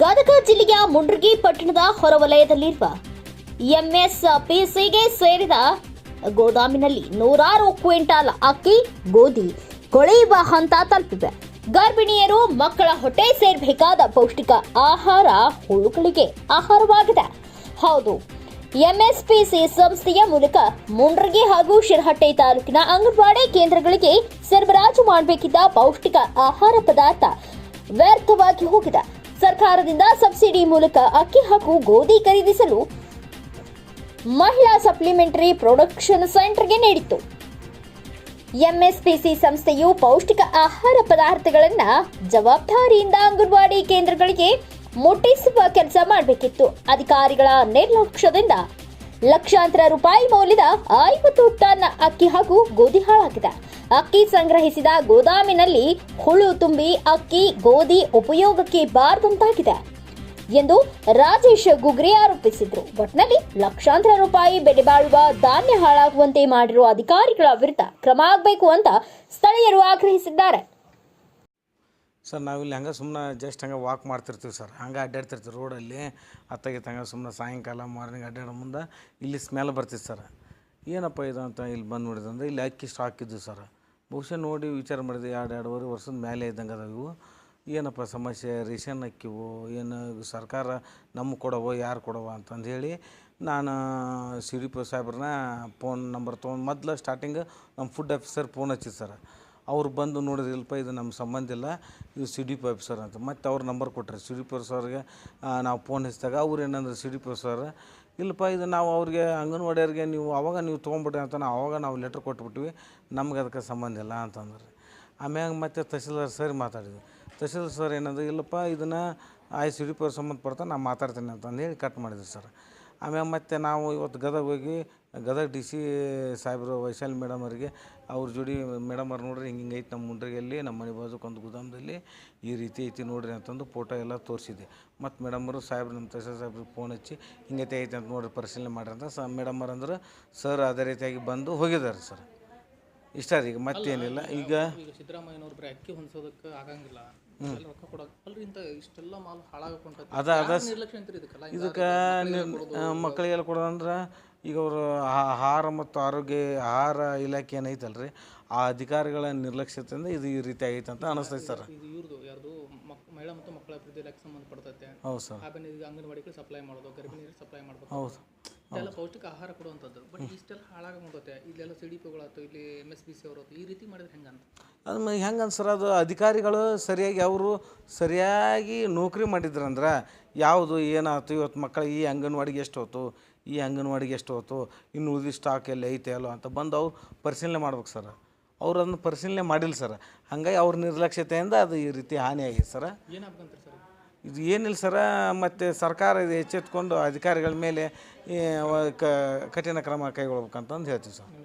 ಗದಗ ಜಿಲ್ಲೆಯ ಮುಂಡ್ರಗಿ ಪಟ್ಟಣದ ಹೊರವಲಯದಲ್ಲಿರುವ ಎಂಎಸ್ಪಿಸಿಗೆ ಸೇರಿದ ಗೋದಾಮಿನಲ್ಲಿ ನೂರಾರು ಕ್ವಿಂಟಾಲ್ ಅಕ್ಕಿ, ಗೋಧಿ ಕೊಳೆಯುವ ಹಂತ ತಲುಪಿದೆ ಗರ್ಭಿಣಿಯರು ಮಕ್ಕಳ ಹೊಟ್ಟೆ ಸೇರಬೇಕಾದ ಪೌಷ್ಟಿಕ ಆಹಾರ ಹುಳುಗಳಿಗೆ ಆಹಾರವಾಗಿದೆ. ಹೌದು, ಎಂಎಸ್ಪಿಸಿ ಸಂಸ್ಥೆಯ ಮೂಲಕ ಮುಂಡ್ರಗಿ ಹಾಗೂ ಶಿರಹಟ್ಟೆ ತಾಲೂಕಿನ ಅಂಗನವಾಡಿ ಕೇಂದ್ರಗಳಿಗೆ ಸರಬರಾಜು ಮಾಡಬೇಕಿದ್ದ ಪೌಷ್ಟಿಕ ಆಹಾರ ಪದಾರ್ಥ ವ್ಯರ್ಥವಾಗಿ ಹೋಗಿದೆ. ಸರ್ಕಾರದಿಂದ ಸಬ್ಸಿಡಿ ಮೂಲಕ ಅಕ್ಕಿ ಹಾಗೂ ಗೋಧಿ ಖರೀದಿಸಲು ಮಹಿಳಾ ಸಪ್ಲಿಮೆಂಟರಿ ಪ್ರೊಡಕ್ಷನ್ ಸೆಂಟರ್ಗೆ ನೀಡಿತ್ತು. ಎಂಎಸ್ಪಿಸಿ ಸಂಸ್ಥೆಯು ಪೌಷ್ಟಿಕ ಆಹಾರ ಪದಾರ್ಥಗಳನ್ನು ಜವಾಬ್ದಾರಿಯಿಂದ ಅಂಗನವಾಡಿ ಕೇಂದ್ರಗಳಿಗೆ ಮುಟ್ಟಿಸುವ ಕೆಲಸ ಮಾಡಬೇಕಿತ್ತು. ಅಧಿಕಾರಿಗಳ ನಿರ್ಲಕ್ಷ್ಯದಿಂದ ಲಕ್ಷಾಂತರ ರೂಪಾಯಿ ಮೌಲ್ಯದ ಐವತ್ತು ಟನ್ ಅಕ್ಕಿ ಹಾಗೂ ಗೋಧಿ ಹಾಳಾಗಿದೆ. ಅಕ್ಕಿ ಸಂಗ್ರಹಿಸಿದ ಗೋದಾಮಿನಲ್ಲಿ ಹುಳು ತುಂಬಿ ಅಕ್ಕಿ, ಗೋಧಿ ಉಪಯೋಗಕ್ಕೆ ಬಾರದಂತಾಗಿದೆ ಎಂದು ರಾಜೇಶ್ ಗುಗ್ರಿ ಆರೋಪಿಸಿದ್ರು. ಒಟ್ನಲ್ಲಿ ಲಕ್ಷಾಂತರ ರೂಪಾಯಿ ಬೆಲೆ ಬಾಳುವ ಧಾನ್ಯ ಹಾಳಾಗುವಂತೆ ಮಾಡಿರುವ ಅಧಿಕಾರಿಗಳ ವಿರುದ್ಧ ಕ್ರಮ ಆಗಬೇಕು ಅಂತ ಸ್ಥಳೀಯರು ಆಗ್ರಹಿಸಿದ್ದಾರೆ. ಸರ್ ನಾವು ಇಲ್ಲಿ ಹಂಗೆ ಸುಮ್ಮನೆ ಜಸ್ಟ್ ಹಂಗೆ ವಾಕ್ ಮಾಡ್ತಿರ್ತೀವಿ ಸರ್. ಹಂಗೆ ಅಡ್ಡಾಡ್ತಿರ್ತೀವಿ ರೋಡಲ್ಲಿ ಅತ್ತಾಗಿತ್ತು ಹಂಗೆ ಸುಮ್ಮನೆ ಸಾಯಂಕಾಲ ಮಾರ್ನಿಂಗ್ ಅಡ್ಡಾಡೋ ಮುಂದೆ ಇಲ್ಲಿ ಸ್ಮೆಲ್ ಬರ್ತಿತ್ತು ಸರ್. ಏನಪ್ಪ ಇದು ಅಂತ ಇಲ್ಲಿ ಬಂದು ನೋಡಿದಂದ್ರೆ ಇಲ್ಲಿ ಅಕ್ಕಿ ಸ್ಟಾಕ್ ಇದ್ದು ಸರ್. ಬಹುಶಃ ನೋಡಿ ವಿಚಾರ ಮಾಡಿದೆ ಎರಡು, ಎರಡೂವರೆ ವರ್ಷದ ಮೇಲೆ ಇದ್ದಂಗೆ ಅದಾವ ಇವು. ಏನಪ್ಪ ಸಮಸ್ಯೆ? ರೇಷನ್ ಅಕ್ಕಿವು? ಏನು ಸರ್ಕಾರ ನಮ್ಗೆ ಕೊಡವೋ, ಯಾರು ಕೊಡವ ಅಂತಂದು ಹೇಳಿ ನಾನು ಸಿ ಡಿ ಪಿ ಸಾಹೇಬ್ರನ್ನ ಫೋನ್ ನಂಬರ್ ತೊಗೊಂಡು ಮೊದಲು ಸ್ಟಾರ್ಟಿಂಗ್ ನಮ್ಮ ಫುಡ್ ಆಫೀಸರ್ ಫೋನ್ ಹಚ್ಚಿದ್ದು ಸರ್. ಅವ್ರು ಬಂದು ನೋಡಿದ್ರೆ ಇಲ್ಲಪ್ಪ ಇದು ನಮ್ಮ ಸಂಬಂಧ ಇಲ್ಲ, ಇದು ಸಿ ಡಿ ಪಿ ಆಫೀಸರ್ ಅಂತ. ಮತ್ತು ಅವ್ರ ನಂಬರ್ ಕೊಟ್ಟರೆ ಸಿ ಡಿ ಪಿ ಸರ್ಗೆ ನಾವು ಫೋನ್ ಹಚ್ಚಿದಾಗ ಅವ್ರು ಏನಂದ್ರೆ, ಸಿ ಡಿ ಪಿ ಸರ್ ಇಲ್ಲಪ್ಪ ಇದು ನಾವು ಅವ್ರಿಗೆ, ಅಂಗನವಾಡಿಯವ್ರಿಗೆ ನೀವು ಅವಾಗ ನೀವು ತೊಗೊಂಬಿಡ್ರಿ ಅಂತ ನಾವು ಅವಾಗ ನಾವು ಲೆಟ್ರ್ ಕೊಟ್ಬಿಟ್ವಿ. ನಮ್ಗೆ ಅದಕ್ಕೆ ಸಂಬಂಧ ಇಲ್ಲ ಅಂತಂದ್ರೆ. ಆಮ್ಯಾಗ ಮತ್ತೆ ತಹಸೀಲ್ದಾರ್ ಸರ್ ಮಾತಾಡಿದ್ವಿ ತಹಸೀಲ್ದಾರ್ ಸರ್ ಏನಂದ್ರೆ, ಇಲ್ಲಪ್ಪ, ಇದನ್ನು ಆಯ್ ಪಿ ಅವ್ರ ಸಂಬಂಧಪಡ್ತಾ ನಾನು ಮಾತಾಡ್ತೀನಿ ಅಂತಂದು ಹೇಳಿ ಕಟ್ ಮಾಡಿದ್ವಿ ಸರ್. ಆಮ್ಯಾಗ ಮತ್ತೆ ನಾವು ಇವತ್ತು ಗದಗ ಹೋಗಿ ಗದಗ ಡಿ ಸಿ ಸಾಹೇಬರು ವೈಶಾಲಿ ಮೇಡಮ್ ಅವರಿಗೆ ಅವ್ರ ಜೋಡಿ ಮೇಡಮ್ ಅವ್ರು ನೋಡ್ರಿ ಹಿಂಗೆ ಹಿಂಗೆ ಐತೆ ನಮ್ಮ ಮುಂಡ್ರಿಗೆಯಲ್ಲಿ ನಮ್ಮ ಮನೆ ಬಾಜುಕೊಂದು ಗೋದಾಮದಲ್ಲಿ ಈ ರೀತಿ ಐತಿ ನೋಡ್ರಿ ಅಂತಂದು ಫೋಟೋ ಎಲ್ಲ ತೋರಿಸಿದೆ ಮತ್ತು ಮೇಡಮರು ಸಾಹೇಬ್ರು ನಮ್ಮ ತಹಸೀಲ್ ಸಾಹೇಬ್ರಿಗೆ ಫೋನ್ ಹಚ್ಚಿ ಹಿಂಗೈತೆ ಐತೆ ಅಂತ ನೋಡ್ರಿ ಪರಿಶೀಲನೆ ಮಾಡ್ರಿ ಅಂತ ಸ ಮೇಡಮ್ ಅವ್ರು ಅಂದ್ರೆ ಸರ್ ಅದೇ ರೀತಿಯಾಗಿ ಬಂದು ಹೋಗಿದ್ದಾರೆ ಸರ್. ಇಷ್ಟ ರೀ ಈಗ ಮತ್ತೇನಿಲ್ಲ. ಈಗ ಸಿದ್ದರಾಮಯ್ಯನವ್ರ ಅಕ್ಕಿ ಹೊಂದಿಸೋದಕ್ಕೆ ಆಗಂಗಿಲ್ಲ. ಅದ ಅದ ಇದಕ್ಕೆ ಮಕ್ಕಳಿಗೆಲ್ಲ ಕೊಡೋದಂದ್ರೆ ಈಗ ಅವರು ಆಹಾರ ಮತ್ತು ಆರೋಗ್ಯ ಆಹಾರ ಇಲಾಖೆ ಏನೈತಲ್ರಿ ಆ ಅಧಿಕಾರಿಗಳ ನಿರ್ಲಕ್ಷ್ಯತೆಯಿಂದ ಇದು ಈ ರೀತಿ ಆಗೈತೆ ಅಂತ ಅನಿಸ್ತೈತೆ ಸರ್. ಇದು ಇವ್ರದ್ದು ಯಾರ್ದು ಮಹಿಳಾ ಮತ್ತು ಮಕ್ಕಳ ಅಭಿವೃದ್ಧಿ ಇಲಾಖೆ ಸಂಬಂಧಪಡ್ತೈತೆ ಹೌದು ಸರ್. ಆಮೇಲೆ ಈಗ ಅಂಗನವಾಡಿಗಳು ಸಪ್ಲೈ ಮಾಡೋದು ಗರ್ಭಿಣಿಯರಿಗೆ ಸಪ್ಲೈ ಮಾಡ್ಬೇಕು. ಹೌದು. ಇದೆಲ್ಲ ಪೌಷ್ಟಿಕ ಆಹಾರ ಕೊಡುವಂಥದ್ದು. ಬಟ್ ಇಷ್ಟೆಲ್ಲ ಹಾಳಾಗಂಗತ್ತೆ ಇಲ್ಲೆಲ್ಲ ಸಿ ಡಿ ಪಿಗಳಾಯ್ತು ಇಲ್ಲಿ ಎಂ ಎಸ್ ಬಿ ಸಿ ಅವರು ಈ ರೀತಿ ಮಾಡಿದ್ರೆ ಹೆಂಗಂತ? ಅದು ಹೆಂಗೆ ಅನ್ಸರ ಅದು? ಅಧಿಕಾರಿಗಳು ಸರಿಯಾಗಿ ಅವರು ಸರಿಯಾಗಿ ನೌಕರಿ ಮಾಡಿದ್ರಂದ್ರೆ ಯಾವುದು ಏನಾಯ್ತು? ಇವತ್ತು ಮಕ್ಕಳು ಈ ಅಂಗನವಾಡಿಗೆ ಎಷ್ಟು ಹೋತು? ಈ ಅಂಗನವಾಡಿಗೆ ಎಷ್ಟು ಹೋತು? ಇನ್ನು ಉಳಿದ ಸ್ಟಾಕ್ ಎಲ್ಲ ಐತೆ ಅಲ್ಲೋ ಅಂತ ಬಂದು ಅವ್ರು ಪರಿಶೀಲನೆ ಮಾಡ್ಬೇಕು ಸರ್. ಅವ್ರು ಅದನ್ನು ಪರಿಶೀಲನೆ ಮಾಡಿಲ್ಲ ಸರ್. ಹಾಗಾಗಿ ಅವ್ರ ನಿರ್ಲಕ್ಷ್ಯತೆಯಿಂದ ಅದು ಈ ರೀತಿ ಹಾನಿಯಾಗಿದೆ ಸರ್. ಏನಾಗ್ಬೇಕಂತೀರಿ ಸರ್ ಇದು ಏನಿಲ್ಲ ಸರ, ಮತ್ತು ಸರ್ಕಾರ ಇದು ಎಚ್ಚೆತ್ಕೊಂಡು ಅಧಿಕಾರಿಗಳ ಮೇಲೆ ಕ- ಕಠಿಣ ಕ್ರಮ ಕೈಗೊಳ್ಬೇಕಂತಂದು ಹೇಳ್ತೀವಿ ಸರ್.